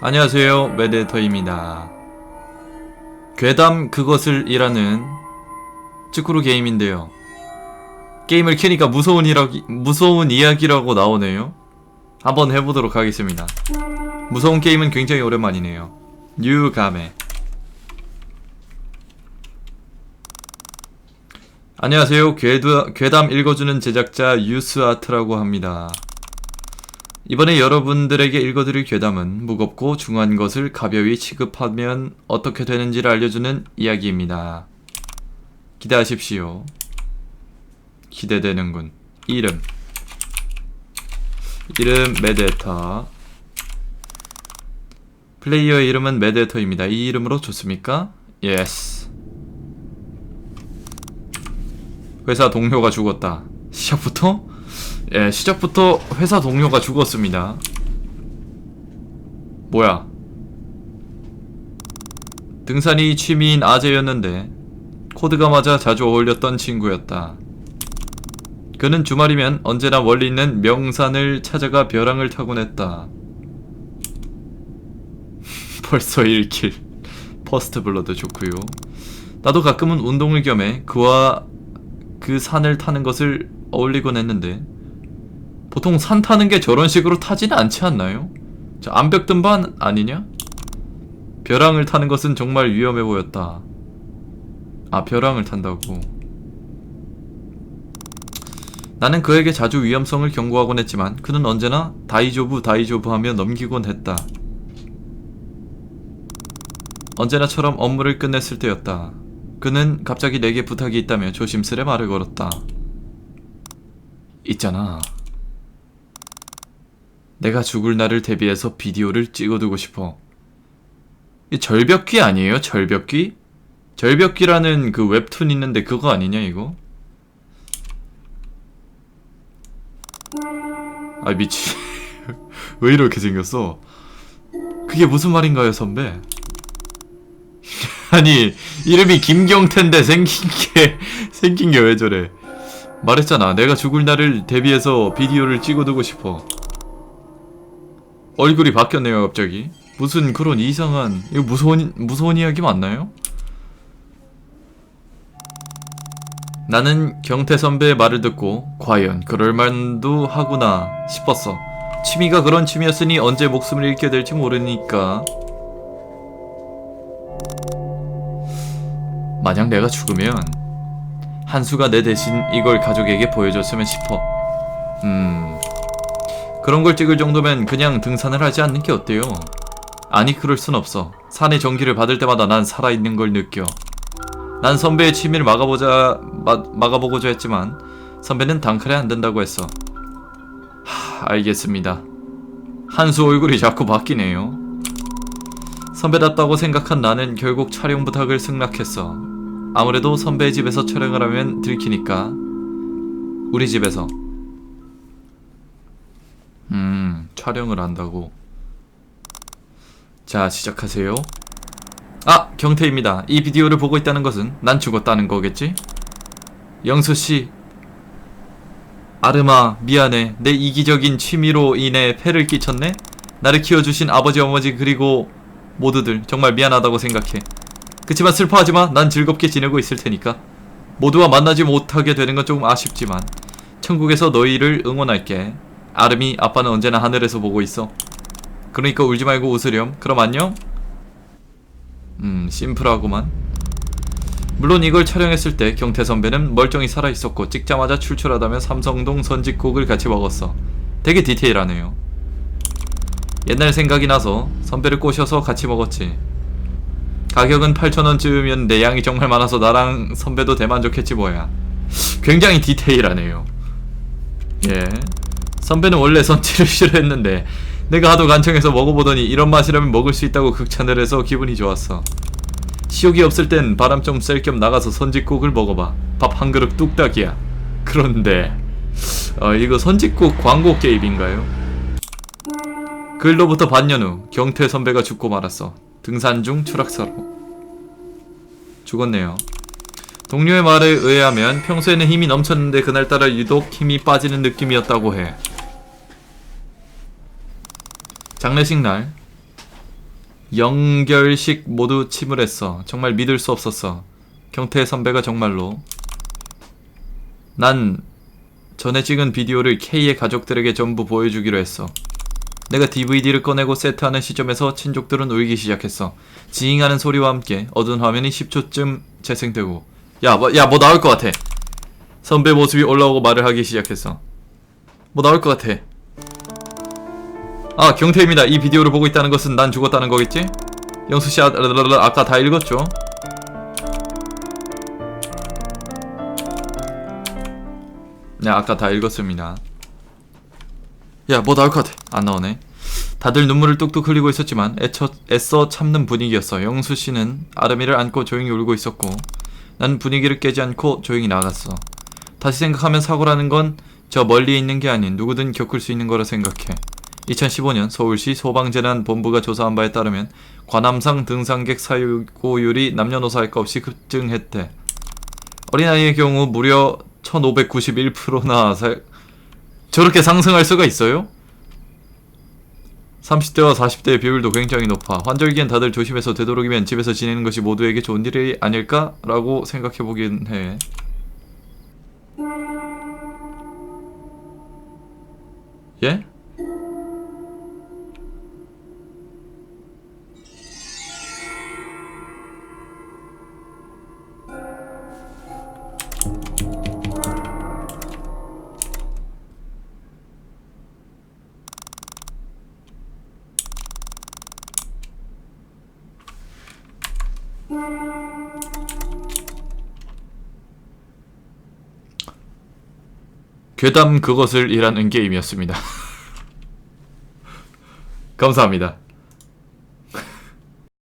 안녕하세요. 메데터입니다. 괴담 그것을 이라는 찌꾸루 게임인데요. 게임을 캐니까 무서운 이라기, 무서운 이야기라고 나오네요. 한번 해보도록 하겠습니다. 무서운 게임은 굉장히 오랜만이네요. 유가메 안녕하세요. 괴두, 괴담 읽어주는 제작자 유스아트라고 합니다 이번에 여러분들에게 읽어드릴 괴담은 무겁고 중요한 것을 가벼이 취급하면 어떻게 되는지를 알려주는 이야기입니다. 기대하십시오. 기대되는군. 이름. 이름 메데터. 플레이어의 이름은 메데터입니다. 이 이름으로 좋습니까? 예스. 회사 동료가 죽었다. 시작부터? 예, 시작부터 회사 동료가 죽었습니다. 뭐야? 등산이 취미인 아재였는데 코드가 맞아 자주 어울렸던 친구였다. 그는 주말이면 언제나 멀리 있는 명산을 찾아가 벼랑을 타곤 했다. 벌써 1킬. 퍼스트 블러드 좋고요. 나도 가끔은 운동을 겸해 그와 그 산을 타는 것을 어울리곤 했는데 보통 산 타는 게 저런 식으로 타지는 않지 않나요? 저 암벽 등반 아니냐? 벼랑을 타는 것은 정말 위험해 보였다. 아, 벼랑을 탄다고. 나는 그에게 자주 위험성을 경고하곤 했지만 그는 언제나 다이조부 다이조부 하며 넘기곤 했다. 언제나처럼 업무를 끝냈을 때였다. 그는 갑자기 내게 부탁이 있다며 조심스레 말을 걸었다. 있잖아. 내가 죽을 날을 대비해서 비디오를 찍어두고 싶어. 이 절벽귀 아니에요? 절벽귀? 절벽귀라는 그 웹툰 있는데 그거 아니냐 이거? 아 미치. 왜 이렇게 생겼어? 그게 무슨 말인가요, 선배? 아니 이름이 김경태인데 생긴 게 생긴 게 왜 저래? 말했잖아. 내가 죽을 날을 대비해서 비디오를 찍어두고 싶어. 얼굴이 바뀌었네요, 갑자기. 무슨 그런 이상한 이거 무서운 무서운 이야기 맞나요? 나는 경태 선배의 말을 듣고 과연 그럴 만도 하구나 싶었어. 취미가 그런 취미였으니 언제 목숨을 잃게 될지 모르니까. 만약 내가 죽으면 한수가 내 대신 이걸 가족에게 보여줬으면 싶어. 음. 그런 걸 찍을 정도면 그냥 등산을 하지 않는 게 어때요? 아니 그럴 순 없어. 산의 전기를 받을 때마다 난 살아있는 걸 느껴. 난 선배의 취미를 막아보자 마, 막아보고자 했지만 선배는 단칼에 안 된다고 했어. 하, 알겠습니다. 한수 얼굴이 자꾸 바뀌네요. 선배답다고 생각한 나는 결국 촬영 부탁을 승낙했어. 아무래도 선배의 집에서 촬영을 하면 들키니까 우리 집에서 촬영을 한다고. 자, 시작하세요. 아, 경태입니다. 이 비디오를 보고 있다는 것은 난 죽었다는 거겠지? 영수씨. 아르마, 미안해. 내 이기적인 취미로 인해 폐를 끼쳤네? 나를 키워주신 아버지, 어머니, 그리고 모두들 정말 미안하다고 생각해. 그치만 슬퍼하지 마. 난 즐겁게 지내고 있을 테니까. 모두와 만나지 못하게 되는 건 조금 아쉽지만, 천국에서 너희를 응원할게. 아름이 아빠는 언제나 하늘에서 보고 있어. 그러니까 울지 말고 웃으렴. 그럼 안녕? 음, 심플하구만. 물론 이걸 촬영했을 때 경태 선배는 멀쩡히 살아있었고 찍자마자 출출하다며 삼성동 선짓국을 같이 먹었어. 되게 디테일하네요. 옛날 생각이 나서 선배를 꼬셔서 같이 먹었지. 가격은 8,000원쯤이었는데 양이 정말 많아서 나랑 선배도 대만족했지 뭐야. 굉장히 디테일하네요. 예. 선배는 원래 선치를 싫어했는데 내가 하도 간청해서 먹어보더니 이런 맛이라면 먹을 수 있다고 극찬을 해서 기분이 좋았어. 시욕이 없을 땐 바람 좀 쐴 겸 나가서 선짓국을 먹어봐. 밥 한 그릇 뚝딱이야. 그런데 어, 이거 선짓국 광고 게임인가요? 글로부터 반년 후 경태 선배가 죽고 말았어. 등산 중 추락사로 죽었네요. 동료의 말에 의하면 평소에는 힘이 넘쳤는데 그날따라 유독 힘이 빠지는 느낌이었다고 해. 장례식 날 영결식 모두 침울했어. 정말 믿을 수 없었어. 경태 선배가 정말로. 난 전에 찍은 비디오를 K의 가족들에게 전부 보여주기로 했어. 내가 DVD를 꺼내고 세트하는 시점에서 친족들은 울기 시작했어. 지잉하는 소리와 함께 어두운 화면이 10초쯤 재생되고 야, 뭐, 야, 뭐 나올 것 같아. 선배 모습이 올라오고 말을 하기 시작했어. 뭐 나올 것 같아. 아, 경태입니다. 이 비디오를 보고 있다는 것은 난 죽었다는 거겠지? 영수 씨 아, 아, 아까 다 읽었죠? 네, 아까 다 읽었습니다. 야, 뭐 나올 것 같아. 안 나오네. 다들 눈물을 뚝뚝 흘리고 있었지만 애처, 애써 참는 분위기였어. 영수 씨는 아름이를 안고 조용히 울고 있었고 난 분위기를 깨지 않고 조용히 나갔어. 다시 생각하면 사고라는 건 저 멀리 있는 게 아닌 누구든 겪을 수 있는 거라 생각해. 2015년 서울시 소방재난본부가 조사한 바에 따르면 관함상 등산객 사고율이 남녀노소 할 것 없이 급증했대. 어린아이의 경우 무려 1591%나 사... 저렇게 상승할 수가 있어요? 30대와 40대의 비율도 굉장히 높아. 환절기엔 다들 조심해서 되도록이면 집에서 지내는 것이 모두에게 좋은 일이 아닐까라고 생각해 보긴 해. 예? 괴담 그것을 이라는 게임이었습니다. 감사합니다.